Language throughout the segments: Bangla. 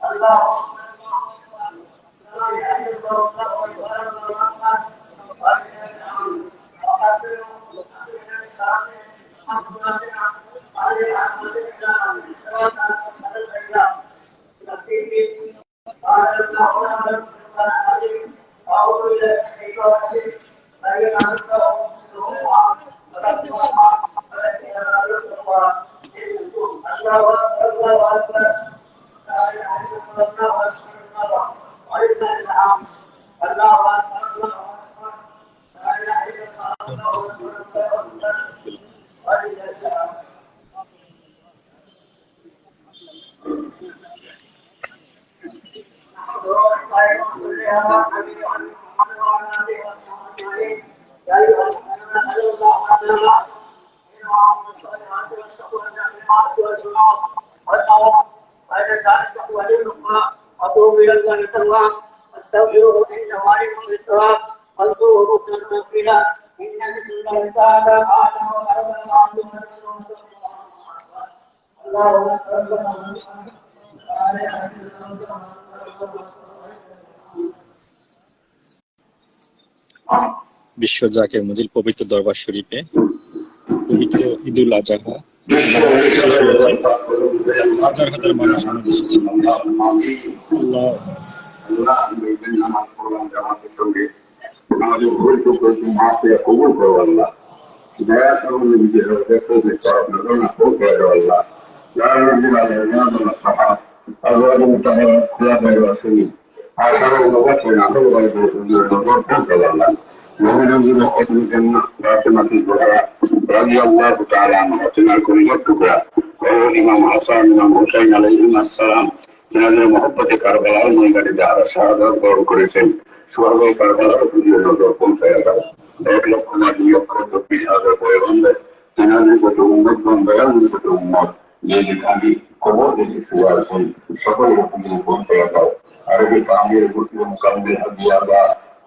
আল্লাহ وأتوب إلى الله تواب أستغفره إنه عليم بالتواب واذكره كما إن بسم الله تعالى آدم وآدم وعبد الله أكبر বিশ্ব জাকের মজিল পবিত্র দরবার শরীফে পবিত্র ঈদুল আজহা। হাজার হাজার মানুষ আমাদের এসেছে। আল্লাহ। Jadi kami kobo di situasi, sebagai hukum hukum saya tahu, ada di kami hukum kami hadiah bahwa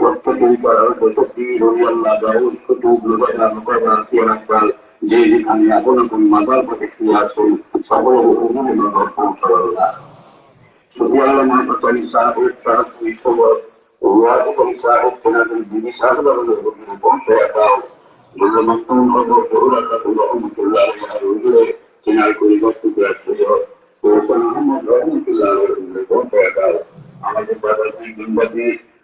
واتقوا الله وتطيعوا النبعون كتب لنا نصبا في الأقبال جيد أن يكون في المدار اختيار صحوه أمور المدرسون صلى الله عليه وسلم petani sahut saat wisowa, ruang petani sahut tenaga bini berbunyi bongsa atau belum mampu mengkobor seorang kata Allah Alhamdulillah Alhamdulillah Sinyal kuribat tugas sebuah Tuhan Alhamdulillah Alhamdulillah Alhamdulillah Alhamdulillah Alhamdulillah Alhamdulillah Alhamdulillah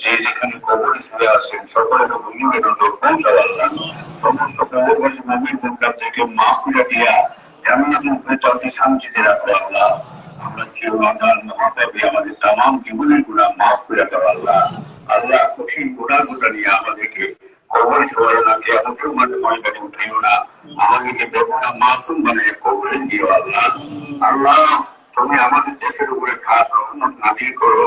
যে যেখানে কবরে শুয়ে আসেন, সকলে মুমিনের নজর পৌঁছাও আল্লাহ সমস্ত কবরবাসী মুমিন মুখার থেকে মা খুলে দিয়া জান্নাতুল ফেরদাউসে শান্তিতে রাখো আল্লাহ। আমরা কেউ আল্লাহর মহাকাবি আমাদের তাম জীবনের গুণা মাফ করে দাও আল্লাহ। আল্লাহ কঠিন গুণা নিয়ে আমাদেরকে কবরে না কে উঠাইও না। আমাদেরকে মাসুম কবরে দিও আল্লাহ। আল্লাহ, তুমি আমাদের দেশের উপরে খাস রহমত নাজির করো।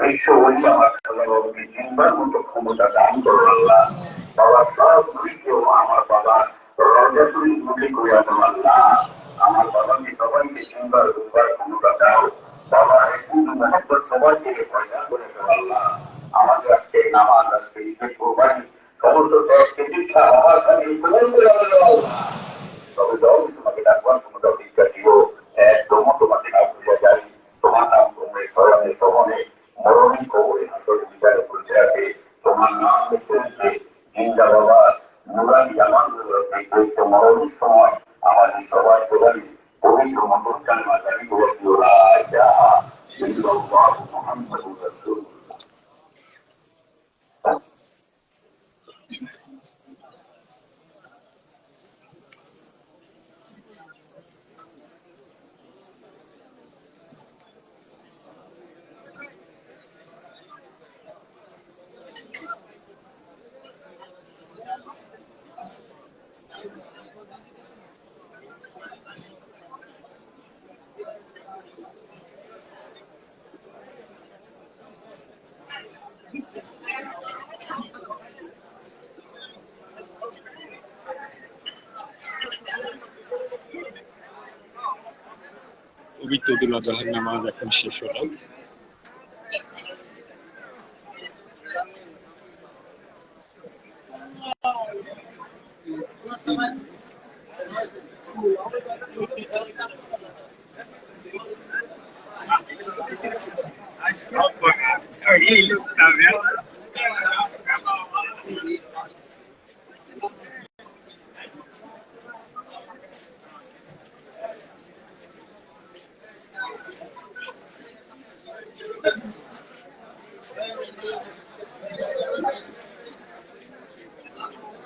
বিশ্ব বলি, আমার বাবাকে চিনবার মতো ক্ষমতা দান করো আল্লাহ। বাবা, সব নবীকেও আমার বাবা। রজাসুরি মুখে করে দেবো আল্লাহ, আমার বাবাকে সবাইকে চিনবার বুঝবার ক্ষমতা দাও। বাবা একটু মহব্বত সবাইকে পয়দা করে দেবো আল্লাহ। আমাদের আজকে নামাজ নুরানি জামান দেখতে মরণের সময় আমাদের সবাই প্রধানী পবিত্র মন্ডল কালমা লা পবিত্র ঈদুল আজহার নামাজ এখন শেষ হলো না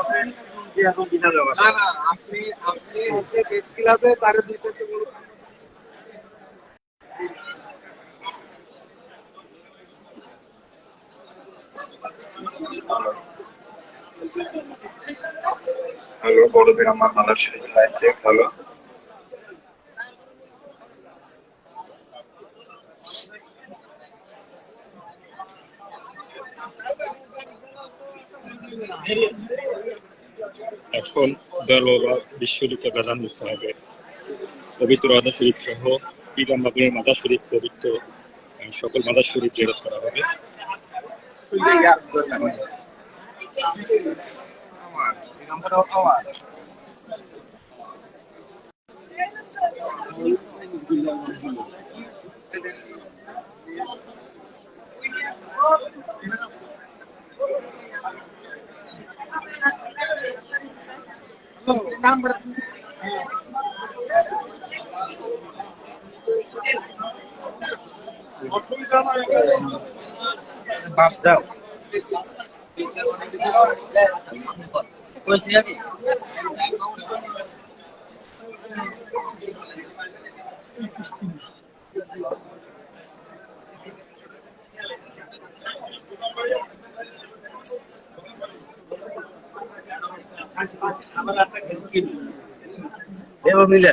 বড় হ্যালো বড়দের আমার মালার শরীফ লাইন হ্যালো এখন দলবা বিশ্বলিত গাজান্দ সাহেবের পবিত্র আদা শরীফ সহ ঈদাম বাবুরের মাদা শরীফ পবিত্র সকল মাদা শরীফ জেরত করা হবে। আমার এই নাম্বারটা যাও। অসুবিধা देव मिले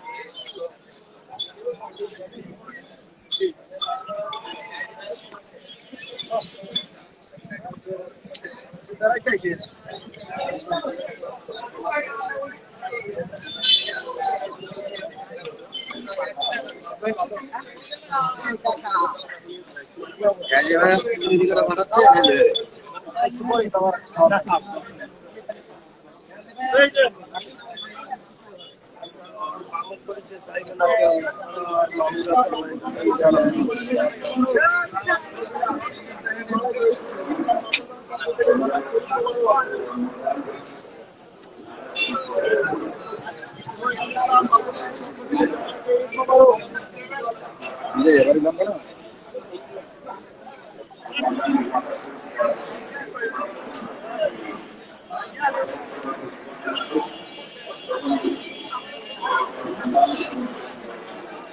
চাইছে Thank you.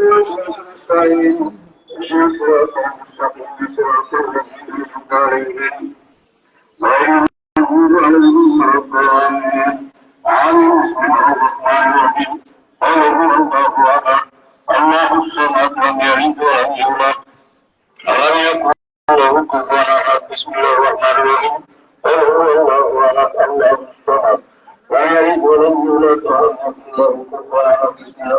نستعين اهدنا الصراط المستقيم صراط الذين انعمت عليهم غير المغضوب عليهم ولا الضالين آمين بسم الله الرحمن الرحيم قال هو الله احد الله الصمد لم يلد ولم يولد ولم يكن له كفوا احد بسم الله الرحمن الرحيم قال هو الله احد الله الصمد لم يلد ولم يولد ولم يكن له كفوا احد بسم الله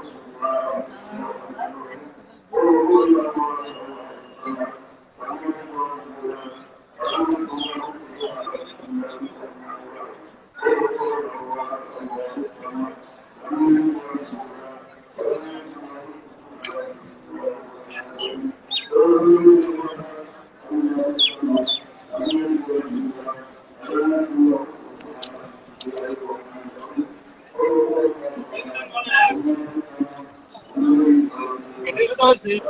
It is possible.